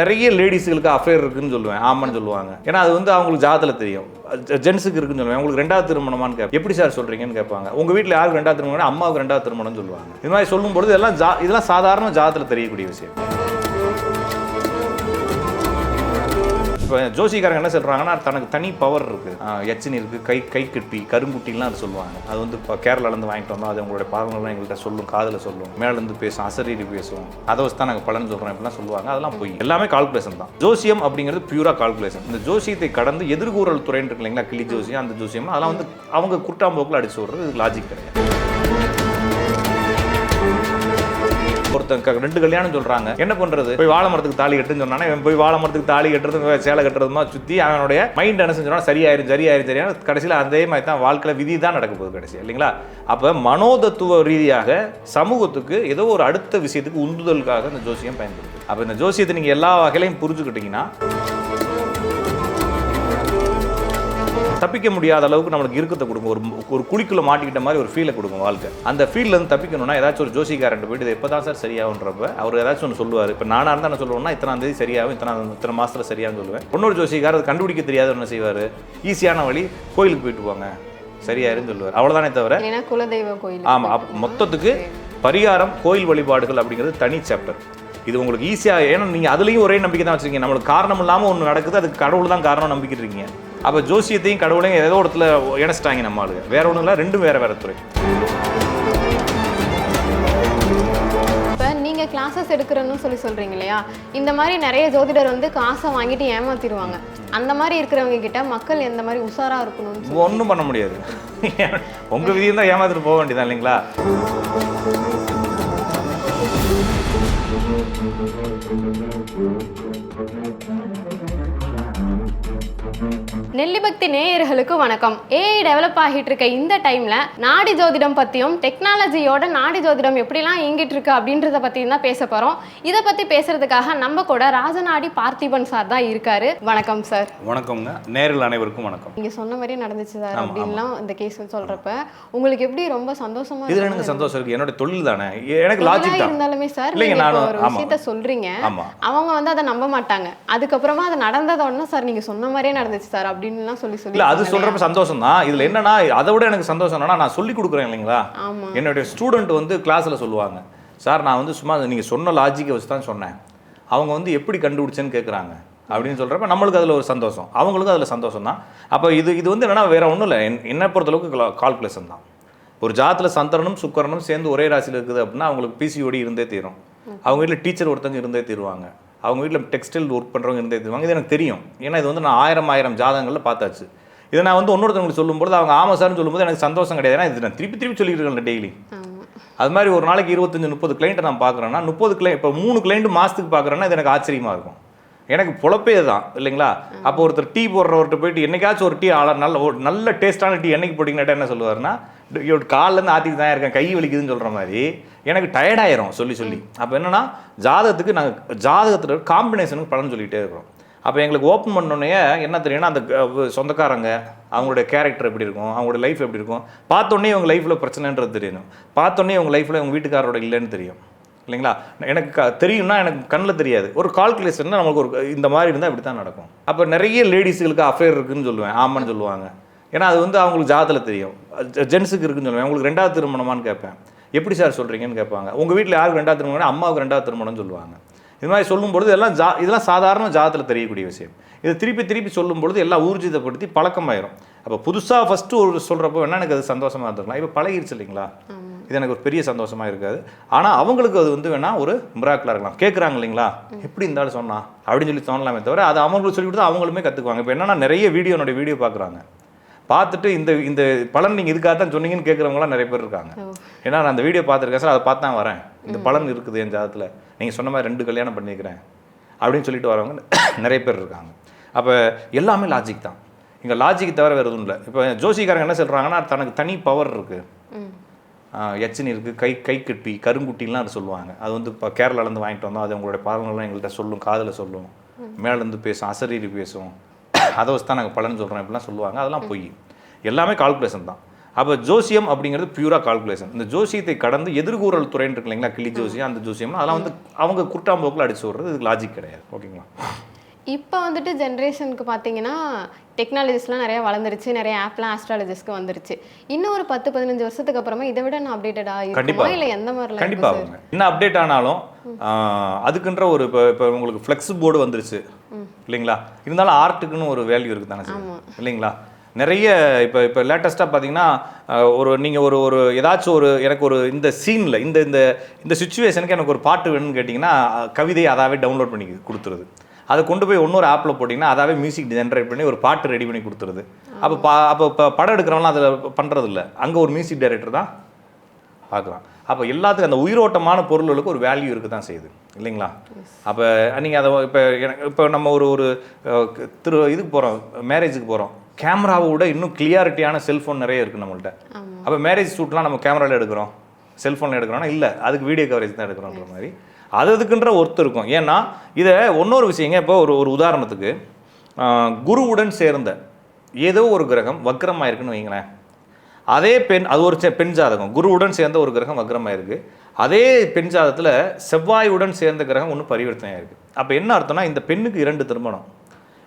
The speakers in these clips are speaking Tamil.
நிறைய லேடிஸுகளுக்கு அஃபேர் இருக்குன்னு சொல்லுவேன் ஆமான்னு சொல்லுவாங்க. ஏன்னா அது வந்து அவங்களுக்கு ஜாதத்தில் தெரியும். ஜென்ஸுக்கு இருக்குன்னு சொல்லுவேன். உங்களுக்கு ரெண்டாவது திருமணமான்னு கேட்பேன் எப்படி சார் சொல்றீங்கன்னு கேட்பாங்க. உங்க வீட்டில் யாருக்கு ரெண்டாவது திருமணம் அம்மாவுக்கு ரெண்டாவது திருமணம்னு சொல்லுவாங்க. இது மாதிரி சொல்லும்போது இதெல்லாம் ஜா இதெல்லாம் சாதாரண ஜாதத்தில் தெரியக்கூடிய விஷயம். இப்போ ஜோசிக்காரங்க என்ன சொல்கிறாங்கன்னா தனக்கு தனி பவர் இருக்குது எச்சினி இருக்குது கை கை கட்டி கருங்குட்டிலாம் அது சொல்லுவாங்க. அது வந்து இப்போ கேரளாலேருந்து வாங்கிட்டு வந்தோம். அது உங்களுடைய பாகங்கள்லாம் எங்கள்கிட்ட சொல்லும் காதில் சொல்லும். மேலேருந்து பேசும் அசரீரி பேசும். அதை வச்சு தான் நாங்கள் பலன் சொல்கிறோம் இப்படிலாம் சொல்லுவாங்க. அதெல்லாம் போய். எல்லாமே கால்குலேஷன் தான். ஜோசியம் அப்படிங்கிறது பியூரா கால்குலேஷன் இந்த ஜோசியத்தை கடந்து எதிர்கூறல் துறைன்னு இருக்கு இல்லைங்களா கிளி ஜோசியம் அந்த ஜோசியம் அதெல்லாம் வந்து அவங்க குட்டாம்போக்கில் அடிச்சு விடுறது இது லாஜிக் கிடையாது. ஒருத்தன் ரெண்டு கல்யாணம் சொல்றாங்க. என்ன பண்றது? போய் வாழை மரத்துக்கு தாலி கட்டுன்னு சொன்னானே போய் வாழை மரத்துக்கு தாலி கட்டுறது சேலை கட்டுறதுமா சுத்தி அவனுடைய மைண்ட் என்ன செஞ்சோன்னா சரியாயிரும் சரியாயிரும் சரியான கடைசியில் அதே மாதிரி தான் வாழ்க்கையில் விதி தான் நடக்க போகுது கடைசி இல்லைங்களா? அப்ப மனோதத்துவ ரீதியாக சமூகத்துக்கு ஏதோ ஒரு அடுத்த விஷயத்துக்கு உந்துதலுக்காக இந்த ஜோசியம் பயன்படுது. அப்ப இந்த ஜோசியத்தை நீங்க எல்லா வகையிலையும் புரிஞ்சுக்கிட்டீங்கன்னா தப்பிக்க முடியாத அளவுக்கு நம்மளுக்கு இருக்கத்தை கொடுக்கும். ஒரு ஒரு குழிக்குள்ள மாட்டிக்கிட்ட மாதிரி ஒரு ஃபீலை கொடுக்கும் வாழ்க்கை. அந்த ஃபீல்ல இருந்து தப்பிக்கணும்னா ஏதாச்சும் ஒரு ஜோசிக்காரன் போயிட்டு இது எப்போ தான் சார் சரியாகுன்றப்ப அவர் ஏதாச்சும் ஒன்று சொல்லுவார். இப்போ நானாக இருந்தால் என்ன சொல்லுவேன்னா இத்தனாம் தேதி சரியாகும் இத்தனை இத்தனை மாசத்துல சரியாகும் சொல்லுவேன். இன்னொரு ஜோசிக்காரர் அது கண்டுபிடிக்க தெரியாத என்ன செய்வார். ஈஸியான வழி கோயிலுக்கு போயிட்டு போங்க. சரியாயிருன்னு சொல்லுவார். அவ்வளோதானே தவிர குலதெய்வ கோயில் ஆமாம் மொத்தத்துக்கு பரிகாரம் கோயில் வழிபாடுகள் அப்படிங்கிறது தனி சாப்டர் இது உங்களுக்கு ஈஸியாக ஏன்னா நீங்கள் அதுலேயும் ஒரே நம்பிக்கை தான் வச்சுருக்கீங்க. நம்மளுக்கு காரணம் இல்லாமல் ஒன்று நடக்குது அதுக்கு கடவுள் தான் காரணம் நம்பிக்கிட்டு இருக்கீங்க. அப்போ ஜோசியத்தையும் கடவுளையும் ஏதோ இடத்துல இணைச்சிட்டாங்க நம்ம ஆளுங்க. வேற ஒன்றும் இல்லை ரெண்டும் வேற வேற துறை. இப்போ நீங்க கிளாஸஸ் எடுக்கிறன்னு சொல்லி சொல்றீங்க இல்லையா? இந்த மாதிரி நிறைய ஜோதிடர் வந்து காசை வாங்கிட்டு ஏமாத்திடுவாங்க. அந்த மாதிரி இருக்கிறவங்க கிட்ட மக்கள் எந்த மாதிரி உஷாரா இருக்கணும்னு சொல்லி- ஒன்றும் பண்ண முடியாது. உங்கள் விதியும் தான் ஏமாத்திட்டு போக வேண்டியதான் இல்லைங்களா? நெல்லிபக்தி நேயர்களுக்கு வணக்கம். ஏஐ டெவலப் ஆகிட்டு இருக்க இந்த டைம்ல நாடி ஜோதிடம் பத்தியும் டெக்னாலஜியோட நாடி ஜோதிடம் எப்படிலாம் இயங்கிட்டு இருக்கு அப்படின்றத பத்தியும் தான் பேச போறோம். இதை பத்தி பேசுறதுக்காக நம்ம கூட ராஜநாடி பார்த்திபன் சார் தான் இருக்காரு. வணக்கம் சார் வணக்கம்ங்க. நேரில் அனைவருக்கும் வணக்கம். நீங்க சொன்ன மாதிரியே நடந்துச்சு சார் அப்படின்லாம் இந்த கேஸ் சொல்றப்ப உங்களுக்கு எப்படி ரொம்ப சந்தோஷமா இதில்? எனக்கு சந்தோஷம் இருக்குது என்னோட தொழில் தானே. எனக்கு லாஜிக் இருந்தாலுமே சார் நீங்க ஒரு. விஷயத்த சொல்றீங்க. அவங்க வந்து அதை நம்ப மாட்டாங்க. அதுக்கப்புறமா அது நடந்தத உடனே சார் நீங்க சொன்ன மாதிரியே நடந்துச்சு சார் அப்படின்னுலாம் சொல்லி சொல்லி இல்ல அது சொல்றப்ப சந்தோஷம் தான் இதுல என்னன்னா அதை விட எனக்கு சந்தோஷம் என்னன்னா நான் சொல்லி கொடுக்குறேன் இல்லைங்களா? என்னுடைய ஸ்டூடெண்ட் வந்து கிளாஸ்ல சொல்லுவாங்க சார் நான் வந்து சும்மா நீங்க சொன்ன லாஜிக்கை வச்சு தான் சொன்னேன். அவங்க வந்து எப்படி கண்டுபிடிச்சேன்னு கேட்குறாங்க அப்படின்னு சொல்றப்ப நம்மளுக்கு அதுல ஒரு சந்தோஷம். அவங்களுக்கும் அதுல சந்தோஷம் தான் அப்போ இது இது வந்து என்னன்னா வேற ஒன்றும் இல்லை. என்னை பொறுத்தளவுக்கு கால்குலேஷன் தான் ஒரு ஜாத்துல சந்திரனும் சுக்கரனும் சேர்ந்து ஒரே ராசியில் இருக்குது அப்படின்னா அவங்களுக்கு பிசிஓடி இருந்தே தீரும். அவங்க வீட்டில் டீச்சர் ஒருத்தங்க இருந்தே தீருவாங்க. அவங்க வீட்டில் டெக்ஸ்டைல் ஒர்க் பண்ணுறவங்க இருந்தே தீருவாங்க இது எனக்கு தெரியும். ஏன்னா இது வந்து நான் ஆயிரம் ஆயிரம் ஜாதகங்களில் பார்த்தாச்சு. இதை நான் வந்து இன்னொருத்தவங்களுக்கு சொல்லும்போது அவங்க ஆமா சார்னு சொல்லும்போது எனக்கு சந்தோஷம் கிடையாது. ஏன்னா இது நான் திருப்பி திருப்பி சொல்லிட்டு இருக்கேன் டெய்லி அது மாதிரி ஒரு நாளைக்கு இருபத்தஞ்சு முப்பது கிளைண்ட்டை நான் பார்க்குறேன்னா முப்பது கிளை இப்போ மூணு கிளைண்ட் மாதத்துக்கு பார்க்குறேன்னா இது எனக்கு ஆச்சரியமாக இருக்கும். எனக்கு பொழப்பே தான் இல்லைங்களா? அப்போ ஒருத்தர் டீ போடுறவர்கிட்ட போயிட்டு என்னைக்காச்சும் ஒரு டீ ஆள நல்ல ஒரு நல்ல டேஸ்டான டீ என்னைக்கு போட்டிங்கன்னா என்ன சொல்லுவாருன்னா இவர் காலிலேருந்து ஆற்றிட்டு தான் இருக்கேன் கை வலிக்குதுன்னு சொல்கிற மாதிரி. எனக்கு டயர்டாயிரும் சொல்லி சொல்லி. அப்போ என்னன்னா ஜாதகத்துக்கு நாங்கள் ஜாதகத்தில் காம்பினேஷனுக்கு பலன் சொல்லிகிட்டே இருக்கிறோம். அப்போ எங்களுக்கு ஓப்பன் பண்ணோன்னே என்ன தெரியும்னா அந்த சொந்தக்காரங்க அவங்களுடைய கேரக்டர் எப்படி இருக்கும் அவங்களோட லைஃப் எப்படி இருக்கும் பார்த்தோன்னே இவங்க லைஃப்பில் பிரச்சனைன்றது தெரியணும். பார்த்தோன்னே இவங்க லைஃப்பில் இவங்க வீட்டுக்காரோட இல்லைன்னு தெரியும். இல்லைங்களா? எனக்கு க- தெரியும்னா எனக்கு கண்ணில் தெரியாது. ஒரு கால்குலேஷன் நமக்கு ஒரு இந்த மாதிரி இருந்தால் இப்படி தான் நடக்கும். அப்போ நிறைய லேடிஸுகளுக்கு அஃபேர் இருக்குன்னு சொல்லுவேன். ஆமான்னு சொல்லுவாங்க. ஏன்னா அது வந்து அவங்களுக்கு ஜாதத்தில் தெரியும். ஜென்ஸுக்கு இருக்குன்னு சொல்லுவேன். உங்களுக்கு ரெண்டாவது திருமணமான்னு கேட்பேன். எப்படி சார் சொல்கிறீங்கன்னு கேட்பாங்க. உங்கள் வீட்டில் யாருக்கு ரெண்டாவது திருமணம் அம்மாவுக்கு ரெண்டாவது திருமணம்னு சொல்லுவாங்க. இது மாதிரி சொல்லும்பொழுது இதெல்லாம் ஜா இதெல்லாம் சாதாரண ஜாதத்தில் தெரியக்கூடிய விஷயம். இது திருப்பி திருப்பி சொல்லும்பொழுது எல்லாம் ஊர்ஜிதப்படுத்தி பழக்கமாயிரும். அப்போ புதுசாக ஃபஸ்ட்டு ஒரு சொல்கிறப்போ வேணா எனக்கு அது சந்தோஷமாக இருந்திருக்கலாம். இப்போ பழகிருச்சு இல்லைங்களா? இது எனக்கு ஒரு பெரிய சந்தோஷமா இருக்காது. ஆனால் அவங்களுக்கு அது வந்து வேணா ஒரு மிராக்கிளாக இருக்கலாம். கேட்குறாங்க இல்லைங்களா? எப்படி இருந்தாலும் சொன்னா. அப்படின்னு சொல்லி தோணலாமே தவிர அது அவங்களுக்கு சொல்லி கொடுத்தா அவங்களுமே கற்றுக்குவாங்க இப்போ என்னன்னா நிறைய வீடியோ என்னோட வீடியோ பார்க்குறாங்க. பார்த்துட்டு இந்த இந்த பலன் நீங்கள் இதுக்காக தான் சொன்னீங்கன்னு கேட்குறவங்களாம் நிறைய பேர் இருக்காங்க. ஏன்னா நான் அந்த வீடியோ பார்த்துருக்கேன் சார் அதை பார்த்து தான் வரேன். இந்த பலன் இருக்குது என் ஜாதத்தில் நீங்கள் சொன்ன மாதிரி ரெண்டு கல்யாணம் பண்ணிக்கிறேன் அப்படின்னு சொல்லிட்டு வரவங்க நிறைய பேர் இருக்காங்க. அப்போ எல்லாமே லாஜிக் தான். இங்கே லாஜிக் தவிர வேறு எதுவும் இல்லை. இப்போ ஜோசிக்காரங்க என்ன சொல்கிறாங்கன்னா தனக்கு தனி பவர் இருக்குது எச்சினி இருக்குது கை கை கட்டி கருங்குட்டிலாம் அது சொல்லுவாங்க. அது வந்து இப்போ கேரளாலேருந்து வாங்கிட்டு வந்தோம். அது உங்களுடைய பாதங்கள்லாம் எங்கள்கிட்ட சொல்லும் காதில் சொல்லும். மேலேருந்து பேசும் அசரீரி பேசும். அதை வச்சு தான் நாங்கள் பலன் சொல்கிறோம் இப்படிலாம் சொல்லுவாங்க. அதெல்லாம் பொய். எல்லாமே கால்குலேஷன் தான். அப்போ ஜோசியம் அப்படிங்கிறது பியூரா கால்குலேஷன் இந்த ஜோசியத்தை கடந்து எதிர்கூறல் துறைன்னு இருக்கு இல்லைங்களா? கிளி ஜோசியம் அந்த ஜோசியம்னா அதெல்லாம் வந்து அவங்க குட்டாம்போக்கில் அடிச்சு விடுறது இதுக்கு லாஜிக் கிடையாது. ஓகேங்களா இப்போ வந்துட்டு ஜென்ரேஷனுக்கு பார்த்தீங்கன்னா டெக்னாலஜிஸ்லாம் நிறைய வளர்ந்துருச்சு. நிறைய ஆப்லாம் ஆஸ்ட்ராலஜிஸ்க்கு வந்துருச்சு. இன்னும் ஒரு பத்து பதினஞ்சு வருஷத்துக்கு அப்புறமா இதை விட நான் அப்டேட்டடாக இருக்குமா? கண்டிப்பா. இல்லை எந்த மாதிரிலாம் கண்டிப்பா இருக்கும் ஆகுங்க. என்ன அப்டேட் ஆனாலும் அதுக்குன்ற ஒரு இப்போ இப்போ உங்களுக்கு ஃப்ளெக்ஸ் போர்டு வந்துருச்சு. இல்லைங்களா? இருந்தாலும் ஆர்ட்டுக்குன்னு ஒரு வேல்யூ இருக்கு தானே சார் இல்லைங்களா? நிறைய இப்போ இப்போ லேட்டஸ்ட்டாக பார்த்தீங்கன்னா ஒரு நீங்கள் ஒரு ஒரு ஏதாச்சும் ஒரு எனக்கு ஒரு இந்த சீனில் இந்த இந்த இந்த சுச்சுவேஷனுக்கு எனக்கு ஒரு பாட்டு வேணும்னு கேட்டிங்கன்னா கவிதையை அதாவே டவுன்லோட் பண்ணி கொடுத்துருது. அதை கொண்டு போய் இன்னொரு ஆப்பில் போட்டிங்கன்னா அதாவே மியூசிக் ஜென்ரேட் பண்ணி ஒரு பாட்டு ரெடி பண்ணி கொடுத்துருது. அப்போ பா அப்போ இப்போ படம் எடுக்கிறவங்களாம் அதில் பண்ணுறது இல்லை அங்கே ஒரு மியூசிக் டைரக்டர் தான் பார்க்குறான் அப்போ எல்லாத்துக்கும் அந்த உயிரோட்டமான பொருள்களுக்கு ஒரு வேல்யூ இருக்க தான் செய்யுது. இல்லைங்களா? அப்போ நீங்கள் அதை இப்போ எனக்கு இப்போ நம்ம ஒரு ஒரு திரு இதுக்கு போகிறோம் மேரேஜுக்கு போகிறோம் கேமராவை விட இன்னும் கிளியாரிட்டியான செல்ஃபோன் நிறைய இருக்குது நம்மள்ட்ட. அப்போ மேரேஜ் ஷூட்லாம் நம்ம கேமராவில் எடுக்கிறோம். செல்ஃபோனில் எடுக்கிறோம்னா இல்லை அதுக்கு வீடியோ கவரேஜ் தான் எடுக்கிறோன்ற மாதிரி. அது அதுக்குன்ற ஒருத்தர் இருக்கும். ஏன்னா இதை இன்னொரு விஷயங்க இப்போ ஒரு ஒரு உதாரணத்துக்கு குருவுடன் சேர்ந்த ஏதோ ஒரு கிரகம் வக்ரமாக இருக்குன்னு வைங்களேன். அதே பெண் அது ஒரு செ- பெண் ஜாதகம். குருவுடன் சேர்ந்த ஒரு கிரகம் வக்ரமாக இருக்குது அதே பெண் ஜாதகத்தில் செவ்வாயுடன் சேர்ந்த கிரகம் ஒன்று பரிவர்த்தனையாக இருக்குது அப்போ என்ன அர்த்தம்னா இந்த பெண்ணுக்கு இரண்டு திருமணம்.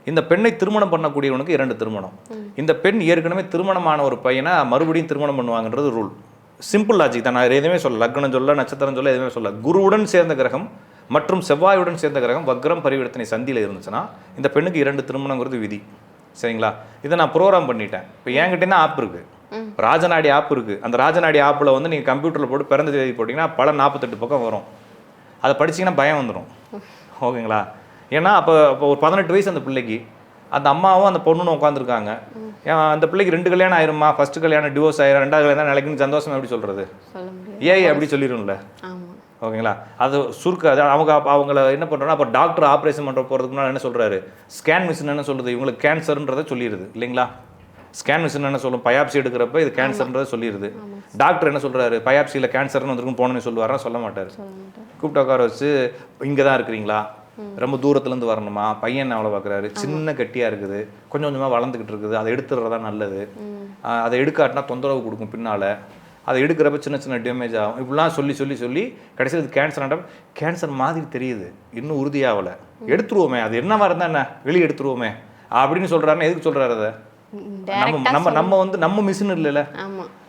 இந்த பெண்ணை திருமணம் பண்ணக்கூடியவனுக்கு இரண்டு திருமணம். இந்த பெண் ஏற்கனவே திருமணமான ஒரு பையனை மறுபடியும் திருமணம் பண்ணுவாங்கன்றது ரூல் சிம்பிள் லாஜிக் தான். நான் எதுவுமே சொல்ல லக்னம் சொல்ல நட்சத்திரம் சொல்ல எதுவுமே சொல்ல குருவுடன் சேர்ந்த கிரகம் மற்றும் செவ்வாயுடன் சேர்ந்த கிரகம் வக்ரம் பரிவர்த்தனை சந்தியில் இருந்துச்சுன்னா இந்த பெண்ணுக்கு இரண்டு திருமணங்கிறது விதி. சரிங்களா? இதை நான் ப்ரோக்ராம் பண்ணிட்டேன். இப்போ என்கிட்டே தான் ஆப் இருக்கு. ராஜநாடி ஆப் இருக்கு. அந்த ராஜநாடி ஆப்பில் வந்து நீங்கள் கம்ப்யூட்டரில் போட்டு பிறந்த தேதி போட்டிங்கன்னா பல நாற்பத்தெட்டு பக்கம் வரும். அதை படிச்சீங்கன்னா பயம் வந்துடும் ஓகேங்களா? ஏன்னா அப்போ அப்போ ஒரு பதினெட்டு வயசு அந்த பிள்ளைக்கு. அந்த அம்மாவும் அந்த பொண்ணுன்னு உட்காந்துருக்காங்க அந்த பிள்ளைக்கு ரெண்டு கல்யாணம் ஆயிருமா? ஃபர்ஸ்ட் கல்யாணம் டிவோர்ஸ் ஆயிரும். ரெண்டாவது கல்யாணம் நிலைக்குன்னு சந்தோஷம் எப்படி சொல்கிறது ஏஐ அப்படி சொல்லிடும்ல ஓகேங்களா? அது சுருக்க அது அவங்க அவங்கள என்ன பண்ணுறோன்னா அப்போ டாக்டர் ஆப்ரேஷன் பண்ணுற போகிறதுக்கு முன்னாடி என்ன சொல்கிறாரு ஸ்கேன் மிஷின் என்ன சொல்லுது. இவங்களுக்கு கேன்சர்ன்றதை சொல்லிடுது இல்லைங்களா? ஸ்கேன் மிஷின் என்ன சொல்லும்? பயாப்சி எடுக்கிறப்ப இது கேன்சர்ன்றதை சொல்லிடுது டாக்டர் என்ன சொல்கிறாரு பயாப்சியில் கேன்சர்னு வந்திருக்கும் போனேன்னு சொல்லுவாருன்னா சொல்ல மாட்டார். கூப்பிட்டு உட்கார வச்சு இங்கே தான் இருக்கிறீங்களா? ரொம்ப தூரத்துலேருந்து வரணுமா? பையன் அவ்வளோ பார்க்குறாரு சின்ன கட்டியாக இருக்குது. கொஞ்சம் கொஞ்சமாக வளர்ந்துக்கிட்டு இருக்குது. அதை எடுத்துடுறதா நல்லது. அதை எடுக்காட்டினா தொந்தரவு கொடுக்கும் பின்னால். அதை எடுக்கிறப்ப சின்ன சின்ன டேமேஜ் ஆகும். இப்படிலாம் சொல்லி சொல்லி சொல்லி கடைசியில் இது கேன்சர் கேன்சர் மாதிரி தெரியுது. இன்னும் உறுதியாகலை. எடுத்துருவோமே. அது என்னவா இருந்தால் என்ன? வெளியே எடுத்துருவோமே. அப்படின்னு சொல்கிறாருன்னா எதுக்கு சொல்கிறாரு அதை? நம்ம நம்ம நம்ம வந்து நம்ம மிஷின் இல்லைல்ல.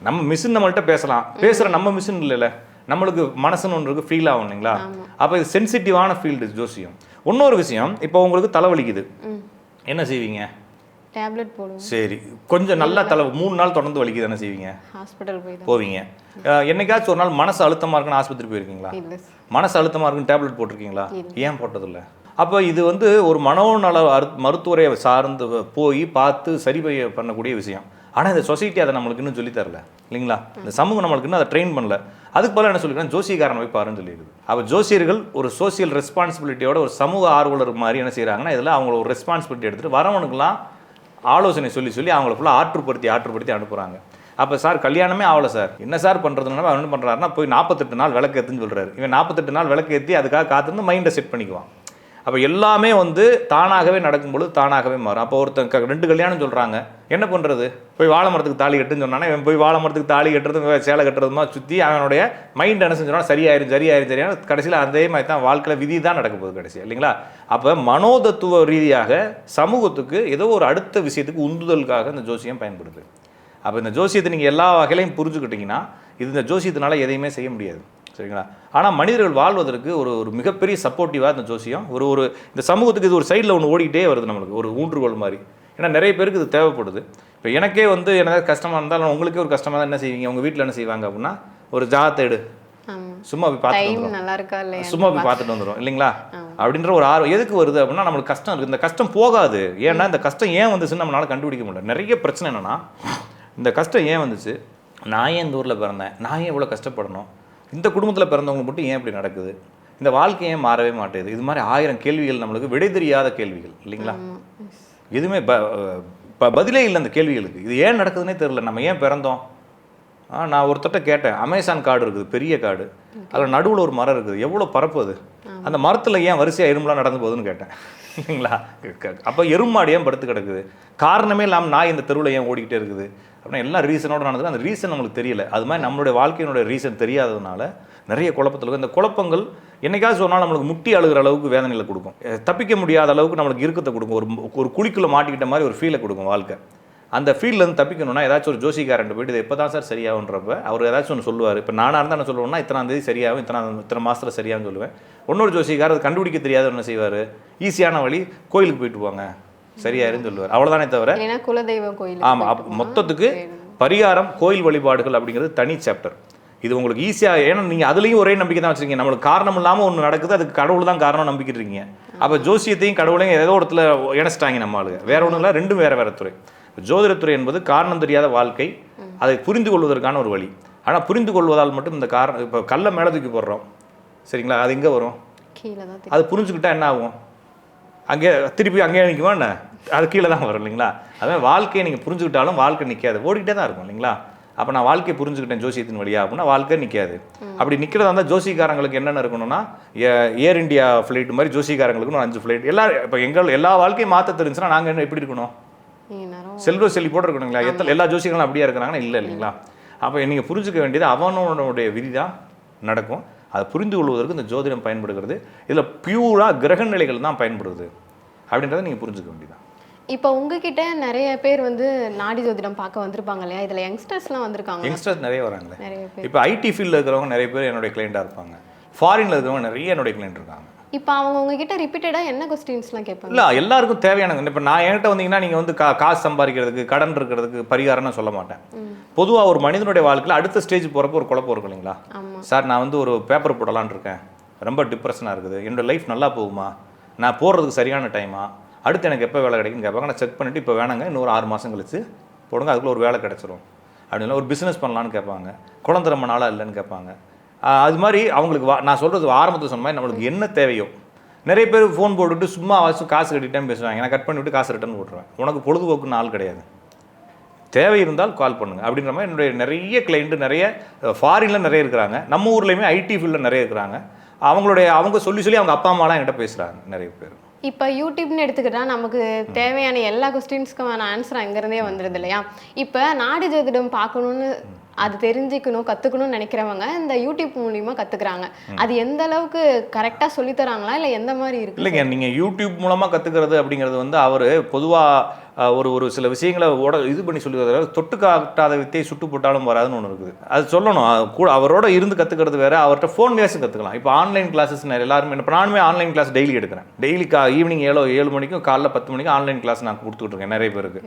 நம்ம மிஷின் நம்மள்ட்ட பேசலாம். பேசுகிற நம்ம மிஷின் இல்லைல்ல. நம்மளுக்கு மனசுன்னு ஒன்று இருக்கு ஃபீல் ஆகும் இல்லைங்களா? அப்போ இது சென்சிட்டிவான ஃபீல்டு ஜோசியம். இன்னொரு விஷயம் இப்போ உங்களுக்கு தலைவலிக்குது. என்ன செய்வீங்க? டேப்லெட் போடுவோம். சரி. கொஞ்சம் நல்லா தலை மூணு நாள் தொடர்ந்து வலிக்குது என்ன செய்வீங்க? ஹாஸ்பிட்டல் போய் தான். போவீங்க. என்னைக்காச்சும் ஒரு நாள் மனசு அழுத்தமாக இருக்குன்னு ஆஸ்பத்திரி போயிருக்கீங்களா? மனசு அழுத்தமாக இருக்குன்னு டேப்லெட் போட்டிருக்கீங்களா? ஏன் போட்டதில்ல? அப்போ இது வந்து ஒரு மனோநல மருத்துவரை சார்ந்து போய் பார்த்து சரி பண்ணக்கூடிய விஷயம். ஆனால் இந்த சொசைட்டி அதை நம்மளுக்கு இன்னும் சொல்லித் தரல இல்லைங்களா? இந்த சமூகம் நம்மளுக்கு இன்னும் அதை ட்ரெயின் பண்ணல. அதுக்கு பதிலாக என்ன சொல்லிக்கிறேன் ஜோசியக்காரன் போய் பாருன்னு சொல்லிடுது அப்போ ஜோசியர்கள் ஒரு சோசியல் ரெஸ்பான்சிபிலிட்டியோட ஒரு சமூக ஆர்வலர் மாதிரி என்ன செய்கிறாங்கன்னா இதில் அவங்கள ஒரு ரெஸ்பான்சிபிலிட்டி எடுத்துகிட்டு வரவனுக்குலாம் ஆலோசனை சொல்லி சொல்லி அவங்கள ஃபுல்லாக ஆற்றுப்படுத்தி ஆற்றுப்படுத்தி அனுப்புகிறாங்க அப்போ சார் கல்யாணமே ஆகலை சார். என்ன சார் பண்ணுறதுனால அவன் என்ன பண்ணுறாருன்னா போய் நாற்பத்தெட்டு நாள் விளக்கு ஏற்றுன்னு சொல்கிறாரு இவன் நாற்பத்தெட்டு நாள் விளக்கு ஏற்றி அதுக்காக காத்திருந்து மைண்டை செட் பண்ணிக்குவான். அப்போ எல்லாமே வந்து தானாகவே நடக்கும்பொழுது தானாகவே மாறும். அப்போ ஒருத்தன் க- ரெண்டு கல்யாணம் சொல்கிறாங்க என்ன பண்ணுறது போய் வாழை மரத்துக்கு தாலி கட்டுன்னு சொன்னானே இவன் போய் வாழை மரத்துக்கு தாலி கட்டுறது சேலை கட்டுறதுமா சுற்றி அவனுடைய மைண்ட் என்ன செஞ்சோன்னா சரியாயிரும் சரியாயிரும் சரியான கடைசியில் அதே மாதிரி தான் வாழ்க்கையில் விதி தான் நடக்க போகுது கடைசி இல்லைங்களா? அப்போ மனோதத்துவ ரீதியாக சமூகத்துக்கு ஏதோ ஒரு அடுத்த விஷயத்துக்கு உந்துதலுக்காக இந்த ஜோசியம் பயன்படுது. அப்போ இந்த ஜோசியத்தை நீங்கள் எல்லா வகையிலையும் புரிஞ்சுக்கிட்டிங்கன்னா இது இந்த ஜோசியத்தினால எதையுமே செய்ய முடியாது. சரிங்களா? ஆனால் மனிதர்கள் வாழ்வதற்கு ஒரு ஒரு மிகப்பெரிய சப்போர்ட்டிவாக இந்த ஜோசியம். ஒரு ஒரு இந்த சமூகத்துக்கு இது ஒரு சைடில் ஒன்று ஓடிக்கிட்டே வருது நம்மளுக்கு. ஒரு ஊன்றுகோல் மாதிரி. ஏன்னா நிறைய பேருக்கு இது தேவைப்படுது. இப்போ எனக்கே வந்து எனக்கு கஷ்டமாக இருந்தாலும் உங்களுக்கே ஒரு கஷ்டமாக தான் என்ன செய்வீங்க? உங்கள் வீட்டில் என்ன செய்வாங்க அப்படின்னா ஒரு ஜாதத்தை எடு. சும்மா போய் பார்த்துட்டு நல்லா இருக்கா இல்லையா? சும்மா போய் பார்த்துட்டு வந்துடும் இல்லைங்களா? அப்படின்ற ஒரு ஆர்வம். எதுக்கு வருது அப்படின்னா நம்மளுக்கு கஷ்டம் இருக்குது இந்த கஷ்டம் போகாது. ஏன்னா இந்த கஷ்டம் ஏன் வந்துச்சுன்னு நம்மளால கண்டுபிடிக்க முடியல. நிறைய பிரச்சனை என்னன்னா இந்த கஷ்டம் ஏன் வந்துச்சு? நான் ஏன் இந்த ஊரில் பிறந்தேன்? நான் ஏன் இவ்வளோ கஷ்டப்படணும்? இந்த குடும்பத்தில் பிறந்தவங்க மட்டும் ஏன் இப்படி நடக்குது? இந்த வாழ்க்கை ஏன் மாறவே மாட்டேது? இது மாதிரி ஆயிரம் கேள்விகள் நம்மளுக்கு விடை தெரியாத கேள்விகள் இல்லைங்களா? எதுவுமே ப பதிலே இல்லை அந்த கேள்விகளுக்கு. இது ஏன் நடக்குதுன்னே தெரியல. நம்ம ஏன் பிறந்தோம்? ஆ நான் ஒருத்தட்ட கேட்டேன். அமேசான் காடு இருக்குது பெரிய காடு. அதில் நடுவில் ஒரு மரம் இருக்குது. எவ்வளோ பரப்பு அது? அந்த மரத்தில் ஏன் வரிசையாக எறும்புலாம் நடந்து போகுதுன்னு கேட்டேன். இல்லைங்களா? அப்போ எருமாடு ஏன் படுத்து கிடக்குது? காரணமே இல்லாமல் நாய் இந்த தெருவில் ஏன் ஓடிக்கிட்டே இருக்குது? அப்படின்னா எல்லாம் ரீசனோட நடந்தது. அந்த ரீசன் நம்மளுக்கு தெரியல. அது மாதிரி நம்மளுடைய வாழ்க்கையினுடைய ரீசன் தெரியாததுனால நிறைய குழப்பத்தில் இருக்கும் இந்த குழப்பங்கள் என்னைக்காவது சொன்னால் நம்மளுக்கு முட்டி அழுகிற அளவுக்கு வேதனையில் கொடுக்கும். தப்பிக்க முடியாத அளவுக்கு நம்மளுக்கு இருக்கத்தை கொடுக்கும். ஒரு ஒரு குழிக்குள்ள மாட்டிக்கிட்ட மாதிரி ஒரு ஃபீலை கொடுக்கும் வாழ்க்கை. அந்த ஃபீல்ட்லேருந்து தப்பிக்கணும்னா ஏதாச்சும் ஒரு ஜோசிக்காரன்ட்டு போயிட்டு இது எப்போ தான் சார் சரியாகுன்றப்ப அவர் ஏதாச்சும் ஒன்று சொல்லுவார். இப்போ நானாக இருந்தால் என்ன சொல்லுவேன்னா இத்தனாம் தேதி சரியாகும் இத்தனை இத்தனை மாதத்தில் சரியாகும் சொல்லுவேன். இன்னொரு ஜோசிக்காரர் அது கண்டுபிடிக்க தெரியாத என்ன செய்வார்? ஈஸியான வழி கோயிலுக்கு போயிட்டு போங்க சரியாயிருன்னு சொல்லுவார். அவ்வளோதானே தவிர இல்லைன்னா குலதெய்வ கோயில் ஆமாம் மொத்தத்துக்கு பரிகாரம் கோயில் வழிபாடுகள் அப்படிங்கிறது தனி சாப்டர் இது உங்களுக்கு ஈஸியாக ஏன்னா நீங்கள் அதுலேயும் ஒரே நம்பிக்கை தான் வச்சுருக்கீங்க. நம்மளுக்கு காரணம் இல்லாமல் ஒன்று நடக்குது அதுக்கு கடவுள் தான் காரணம் நம்பிக்கிட்டு இருக்கீங்க. அப்போ ஜோசியத்தையும் கடவுளையும் ஏதோ இடத்துல இணைச்சிட்டாங்க நம்ம ஆளுங்க. வேற ஒன்றும் இல்லை ரெண்டும் வேற வேற துறை. ஜோதிடத்துறை என்பது காரணம் தெரியாத வாழ்க்கை. அதை புரிந்து கொள்வதற்கான ஒரு வழி. ஆனால் புரிந்து கொள்வதால் மட்டும் இந்த காரணம் இப்போ கல்லை மேலே தூக்கி போடுறோம். சரிங்களா? அது எங்கே வரும்? அது புரிஞ்சுக்கிட்டா என்ன ஆகும்? அங்கே திருப்பி அங்கேயே நிற்குமா என்ன? அது கீழே தான் வரும் இல்லைங்களா? அதான் வாழ்க்கையை நீங்கள் புரிஞ்சுக்கிட்டாலும் வாழ்க்கை நிற்காது ஓடிக்கிட்டே தான் இருக்கும் இல்லைங்களா? அப்போ நான் வாழ்க்கையை புரிஞ்சுக்கிட்டேன் ஜோசியத்தின் வழியா அப்படின்னா வாழ்க்கை நிற்காது அப்படி நிற்கிறதா இருந்தால் ஜோசிக்காரங்களுக்கு என்னென்ன இருக்கணும்னா ஏர் இந்தியா ஃப்ளைட் மாதிரி ஜோசிக்காரங்களுக்கு ஒரு அஞ்சு ஃப்ளைட். எல்லா இப்போ எங்கள் எல்லா வாழ்க்கையும் மாற்ற தெரிஞ்சுன்னா நாங்கள் என்ன எப்படி இருக்கணும்? செல்வ செழிப்போடு இருக்கணுங்களா எத்தனை எல்லா ஜோசியங்களும் அப்படியே இருக்கிறாங்கன்னா இல்லை இல்லைங்களா? அப்போ நீங்கள் புரிஞ்சுக்க வேண்டியது அவனோடைய விதி தான் நடக்கும். அதை புரிந்து கொள்வதற்கு இந்த ஜோதிடம் பயன்படுகிறது. இதில் பியூராக கிரக நிலைகள் தான் பயன்படுது. அப்படின்றத நீங்கள் புரிஞ்சுக்க வேண்டியதான் இப்போ உங்ககிட்ட நிறைய பேர் வந்து நாடி ஜோதிடம் பார்க்க வந்திருப்பாங்க இல்லையா? இதுல யங்ஸ்டர்ஸ்லாம் வந்திருக்காங்க யங்ஸ்டர்ஸ் நிறைய வராங்களே. நிறைய பேர். இப்போ ஐடி ஃபீல்டில் இருக்கிறவங்க நிறைய பேர் என்னுடைய கிளைண்ட்டாக இருப்பாங்க. ஃபாரினில் இருக்கிறவங்க நிறைய என்னுடைய கிளைண்ட் இருக்காங்க. இப்போ அவங்க உங்ககிட்ட ரிப்பீட்டடா என்ன கொஸ்டின்ஸ்லாம் கேட்பாங்க? இல்லை எல்லாருக்கும் தேவையான இப்போ நான் என்கிட்ட வந்தீங்கன்னா நீங்கள் வந்து கா காசு சம்பாதிக்கிறதுக்கு கடன் இருக்கிறதுக்கு பரிகாரம்னு சொல்ல மாட்டேன். பொதுவாக ஒரு மனிதனுடைய வாழ்க்கையில் அடுத்த ஸ்டேஜ் போகிறப்ப ஒரு குழப்பம் இருக்கும் இல்லைங்களா? சார் நான் வந்து ஒரு பேப்பர் போடலான்னு இருக்கேன். ரொம்ப டிப்ரெஷனாக இருக்குது. என்னோட லைஃப் நல்லா போகுமா? நான் போடுறதுக்கு சரியான டைமா அடுத்து எனக்கு எப்போ வேலை கிடைக்குன்னு கேட்பாங்க. நான் செக் பண்ணிவிட்டு இப்போ வேணாங்க இன்னொரு ஆறு மாதம் கழிச்சு போடுங்க அதுக்குள்ள ஒரு வேலை கிடச்சிரும். அப்படின்னா ஒரு பிஸ்னஸ் பண்ணலான்னு கேட்பாங்க. குழந்தை ரொம்ப நாளாக இல்லைன்னு கேட்பாங்க. அது மாதிரி அவங்களுக்கு வா நான் சொல்கிறது ஆரம்பத்தில் சொன்ன மாதிரி நம்மளுக்கு என்ன தேவையோ. நிறைய பேர் ஃபோன் போட்டுட்டு சும்மா வாசி காசு கட்டிட்டேன் பேசுவாங்க. நான் கட் பண்ணிவிட்டு காசு ரிட்டர்ன் போட்டுருவேன். உனக்கு பொழுதுபோக்குன்னு ஆள் கிடையாது. தேவை இருந்தால் கால் பண்ணுங்க. அப்படின்ற மாதிரி என்னுடைய நிறைய கிளைண்ட்டு நிறைய ஃபாரினில் நிறைய இருக்கிறாங்க. நம்ம ஊர்லேயுமே ஐடி ஃபீல்டில் நிறைய இருக்கிறாங்க. அவங்களுடைய அவங்க சொல்லி சொல்லி அவங்க அப்பா அம்மாலாம் என்கிட்ட பேசுகிறாங்க நிறைய பேர். இப்போ யூடியூப்னு எடுத்துக்கிட்டா நமக்கு தேவையான எல்லா கொஸ்டின்ஸ்க்குமான ஆன்சர் அங்கேருந்தே வந்துடுது இல்லையா? இப்போ நாடு ஜோதிடம் பார்க்கணுன்னு அது தெரிஞ்சுக்கணும் கற்றுக்கணும்னு நினைக்கிறவங்க இந்த யூடியூப் மூலியமாக கற்றுக்குறாங்க அது எந்த அளவுக்கு கரெக்டாக சொல்லித்தராங்களா இல்லை எந்த மாதிரி இருக்கு? இல்லைங்க நீங்கள் யூடியூப் மூலமாக கற்றுக்கிறது அப்படிங்கிறது வந்து அவர் பொதுவாக ஒரு ஒரு சில விஷயங்களை உட இது பண்ணி சொல்லி தொட்டு காட்டாத வித்தையை சுட்டு போட்டாலும் வராதுன்னு ஒன்று இருக்குது. அது சொல்லணும். கூட அவரோட இருந்து கற்றுக்கிறது வேற அவர்கிட்ட ஃபோன் பேசி கற்றுக்கலாம் இப்போ ஆன்லைன் கிளாஸஸ் நிறைய எல்லாருமே இப்போ நானுமே ஆன்லைன் கிளாஸ் டெய்லி எடுக்கிறேன். டெய்லி கா ஈவினிங் ஏழு ஏழு மணிக்கும் காலைல பத்து மணிக்கும் ஆன்லைன் கிளாஸ் நான் கொடுத்துட்டு இருக்கேன் நிறைய பேருக்கு.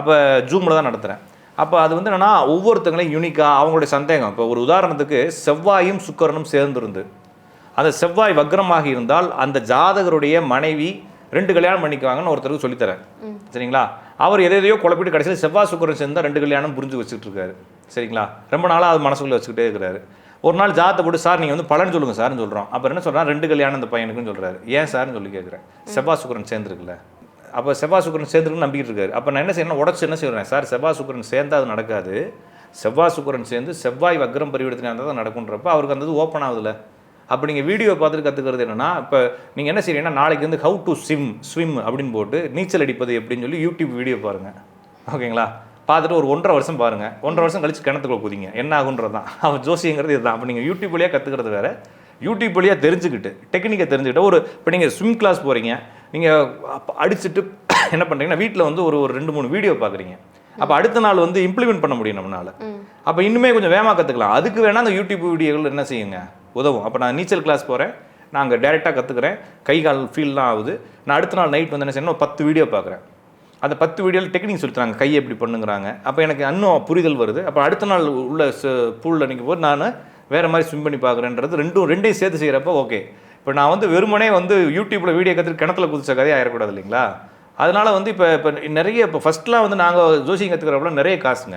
அப்போ ஜூமில் தான் நடத்துகிறேன் அப்போ அது வந்து என்னன்னா ஒவ்வொருத்தங்களையும் யூனிக்காக அவங்களுடைய சந்தேகம். இப்போ ஒரு உதாரணத்துக்கு செவ்வாயும் சுக்கரனும் சேர்ந்திருந்து அந்த செவ்வாய் வக்ரமாக இருந்தால் அந்த ஜாதகருடைய மனைவி ரெண்டு கல்யாணம் பண்ணிக்குவாங்கன்னு ஒருத்தருக்கு சொல்லித்தரேன். சரிங்களா? அவர் எதை எதையோ குழப்பிட்டு கடைசியில் செவ்வாய் சுக்கரன் சேர்ந்தா ரெண்டு கல்யாணம் புரிஞ்சு வச்சுட்டு இருக்காரு. சரிங்களா? ரொம்ப நாளாக அது மனசுக்குள்ள வச்சுக்கிட்டே இருக்கிறாரு. ஒரு நாள் ஜாதத்தை போட்டு சார் நீங்கள் வந்து பலன் சொல்லுங்கள் சார்னு சொல்கிறோம் அப்புறம் என்ன சொல்கிறான் ரெண்டு கல்யாணம் இந்த பையனுக்குன்னு சொல்கிறாரு ஏன் சார்னு சொல்லி கேட்குறேன் செவ்வாய் சுக்கரன் சேர்ந்துருக்குல்ல? அப்போ செவ்வாய் சுக்கரன் சேர்ந்துருக்குன்னு நம்பிக்கிட்டு இருக்காரு. அப்போ நான் என்ன செய்யணும் உடச்சு என்ன செய்கிறேன் சார் செவ்வாய் சுக்கரன் சேர்ந்தா அது நடக்காது. செவ்வாய் சுக்கரன் சேர்ந்து செவ்வாய் வக்ரம் பரிவர்த்தனை இருந்தால் தான் நடக்குன்றப்ப அவருக்கு அந்த இது ஓப்பன் ஆகுதுல்ல. அப்போ நீங்கள் வீடியோ பார்த்துட்டு கற்றுக்கிறது என்னென்னா இப்போ நீங்கள் என்ன செய்கிறீங்கன்னா நாளைக்கு வந்து ஹவு டு ஸ்விம் ஸ்விம் அப்படின்னு போட்டு நீச்சல் அடிப்பது எப்படின்னு சொல்லி யூடியூப் வீடியோ பாருங்கள் ஓகேங்களா? பார்த்துட்டு ஒரு ஒன்றரை வருஷம் பாருங்கள் ஒன்றரை வருஷம் கழிச்சு கிணத்துக்குள்ள குதிங்க. என்ன ஆகுன்றது தான். அவன் ஜோசிங்கிறது இதுதான். அப்போ நீங்கள் யூடியூப் வழியாக கற்றுக்கிறது வேறு. யூடியூப் வழியாக தெரிஞ்சுக்கிட்டு டெக்னிக்கை தெரிஞ்சுக்கிட்டு ஒரு இப்போ நீங்கள் ஸ்விம் கிளாஸ் போகிறீங்க நீங்கள் அடிச்சுட்டு என்ன பண்ணுறீங்கன்னா வீட்டில் வந்து ஒரு ஒரு ரெண்டு மூணு வீடியோ பார்க்குறீங்க அப்போ அடுத்த நாள் வந்து இம்ப்ளிமெண்ட் பண்ண முடியும் நம்மளால அப்போ இன்னுமே கொஞ்சம் வேகமாக கற்றுக்கலாம் அதுக்கு வேணால் அந்த யூடியூப் வீடியோகள் என்ன செய்யுங்க? உதவும். அப்போ நான் நீச்சல் கிளாஸ் போகிறேன் நான் அங்கே டேரெக்டாக கற்றுக்குறேன் கை கால் ஃபீல்லாம் ஆகுது. நான் அடுத்த நாள் நைட் வந்து என்ன செய்யணும் பத்து வீடியோ பார்க்குறேன் அந்த பத்து வீடியோவில் டெக்னிக் சொல்லித்தராங்க. கையை எப்படி பண்ணுங்கிறாங்க. அப்போ எனக்கு இன்னும் புரிதல் வருது. அப்போ அடுத்த நாள் உள்ள பூலில் நிற்கும் போது நான் வேறு மாதிரி ஸ்விம் பண்ணி பார்க்குறேன்றது ரெண்டும் ரெண்டையும் சேர்த்து செய்கிறப்ப ஓகே இப்போ நான் வந்து வெறுமனே வந்து யூடியூப்பில் வீடியோ கற்றுட்டு கிணத்துல குதிச்ச கதையாக ஆயிடக்கூடாது இல்லைங்களா? அதனால வந்து இப்போ இப்போ நிறைய இப்போ ஃபஸ்ட்லாம் வந்து நாங்கள் ஜோசியம் கற்றுக்கிறப்பல நிறைய காசுங்க.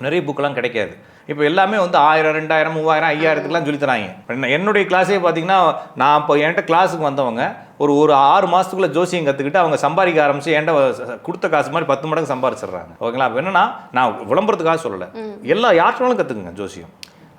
நிறைய புக்கெல்லாம் கிடைக்காது. இப்போ எல்லாமே வந்து ஆயிரம் ரெண்டாயிரம் மூவாயிரம் ஐயாயிரத்துக்குலாம் சொல்லி தராங்க இப்ப என்ன- என்னுடைய கிளாஸே பார்த்தீங்கன்னா நான் இப்போ என்கிட்ட கிளாஸுக்கு வந்தவங்க ஒரு ஒரு ஆறு மாதத்துக்குள்ள ஜோசியம் கற்றுக்கிட்டு அவங்க சம்பாதிக்க ஆரம்பிச்சு என்கிட்ட கொடுத்த காசு மாதிரி பத்து மடங்கு சம்பாரிச்சிடுறாங்க. ஓகேங்களா? அப்போ என்னன்னா நான் விளம்பரத்துக்காக சொல்லலை. எல்லா யார்கிட்டனாலும் கற்றுக்குங்க ஜோசியம்.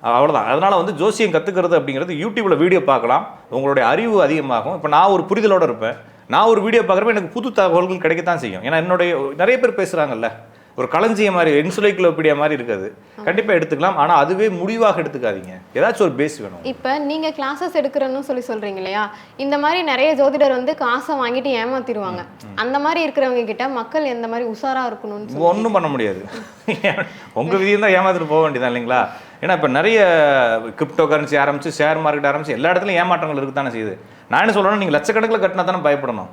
அவ்வளோதான் அதனால் வந்து ஜோசியம் கற்றுக்கிறது அப்படிங்கிறது யூடியூப்பில் வீடியோ பார்க்கலாம். உங்களுடைய அறிவு அதிகமாகும். இப்போ நான் ஒரு புரிதலோடு இருப்பேன். நான் ஒரு வீடியோ பார்க்குறப்ப எனக்கு புது தகவல்கள் கிடைக்கத்தான் செய்யும். ஏன்னா என்னுடைய நிறைய பேர் பேசுகிறாங்கல்ல ஒரு களஞ்சியம் மாதிரி என்சுலைக்ளோபீடியா மாதிரி இருக்காது. கண்டிப்பா எடுத்துக்கலாம். ஆனா அதுவே முடிவாக எடுத்துக்காதீங்க. ஏதாச்சும் ஒரு பேஸ் வேணும். இப்போ நீங்க கிளாஸஸ் எடுக்கிறன்னு சொல்லி சொல்றீங்க இல்லையா? இந்த மாதிரி நிறைய ஜோதிடர் வந்து காசை வாங்கிட்டு ஏமாத்திடுவாங்க. அந்த மாதிரி இருக்கிறவங்க கிட்ட மக்கள் எந்த மாதிரி உஷாரா இருக்கணும்னு ஒன்றும் பண்ண முடியாது. உங்க விதியும் தான் ஏமாத்திட்டு போக வேண்டியதான் இல்லைங்களா? ஏன்னா இப்போ நிறைய கிரிப்டோ கரன்சி ஆரம்பிச்சு ஷேர் மார்க்கெட் ஆரம்பிச்சு எல்லா இடத்துலையும் ஏமாற்றங்கள் இருக்கு தானே செய்யுது. நான் என்ன சொல்றேன்னா நீங்க லட்சக்கணக்கில் கட்டினா தானே பயப்படணும்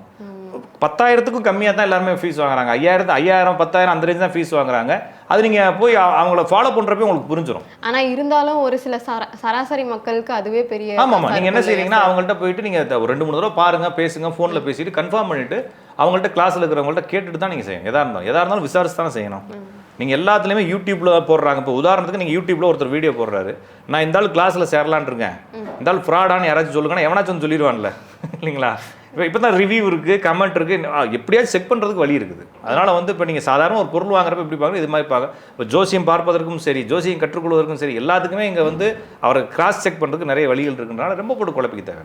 பத்தாயிரத்துக்கும் கம்மியாக தான் எல்லாருமே ஃபீஸ் வாங்குறாங்க. ஐயாயிரத்து ஐயாயிரம் பத்தாயிரம் அந்த ரேஞ்ச் தான் ஃபீஸ் வாங்குறாங்க. அது நீங்கள் போய் அவங்கள ஃபாலோ பண்ணுறப்ப உங்களுக்கு புரிஞ்சிடும் ஆனா இருந்தாலும் ஒரு சில சரா- சராசரி மக்களுக்கு அதுவே பெரிய ஆமாம். காசா நீங்கள் என்ன செய்றீங்கன்னா அவங்கள்ட்ட போயிட்டு நீங்கள் ஒரு ரெண்டு மூணு தடவை பாருங்க பேசுங்க ஃபோனில் பேசிட்டு கன்ஃபார்ம் பண்ணிட்டு அவங்கள்ட்ட கிளாஸில் இருக்கிறவங்கள்ட்ட கேட்டுட்டு தான் நீங்கள் செய்யணும். எதா இருந்தாலும் எதா இருந்தாலும் விசாரிச்சு தானே செய்யணும். நீங்கள் எல்லாத்துலேயுமே யூடியூப்ல போடுறாங்க. இப்போ உதாரணத்துக்கு நீங்கள் யூடியூப்ல ஒருத்தர் வீடியோ போடுறாரு. நான் இந்த ஆள் கிளாஸில் சேரலான் இருக்கேன். இந்த ஆள் ஃப்ராடான்னு யாராச்சும் சொல்லுங்கன்னா எவனாச்சும் சொல்லிடுவான்ல இல்லைங்களா? இப்போ இப்போ தான் ரிவ்யூ இருக்குது கமெண்ட் இருக்குது எப்படியாவது செக் பண்ணுறதுக்கு வழி இருக்குது. அதனால் வந்து இப்போ நீங்கள் சாதாரண ஒரு பொருள் வாங்குறப்ப எப்படி பார்க்கணும்? இது மாதிரி பார்க்க இப்போ ஜோசியம் பார்ப்பதற்கும் சரி ஜோசியம் கற்றுக்கொள்வதற்கும் சரி எல்லாத்துக்குமே இங்கே வந்து அவரை கிராஸ் செக் பண்ணுறதுக்கு நிறைய வழிகள் இருக்குன்றனால ரொம்ப போட்டு குழப்பிக்க தேவை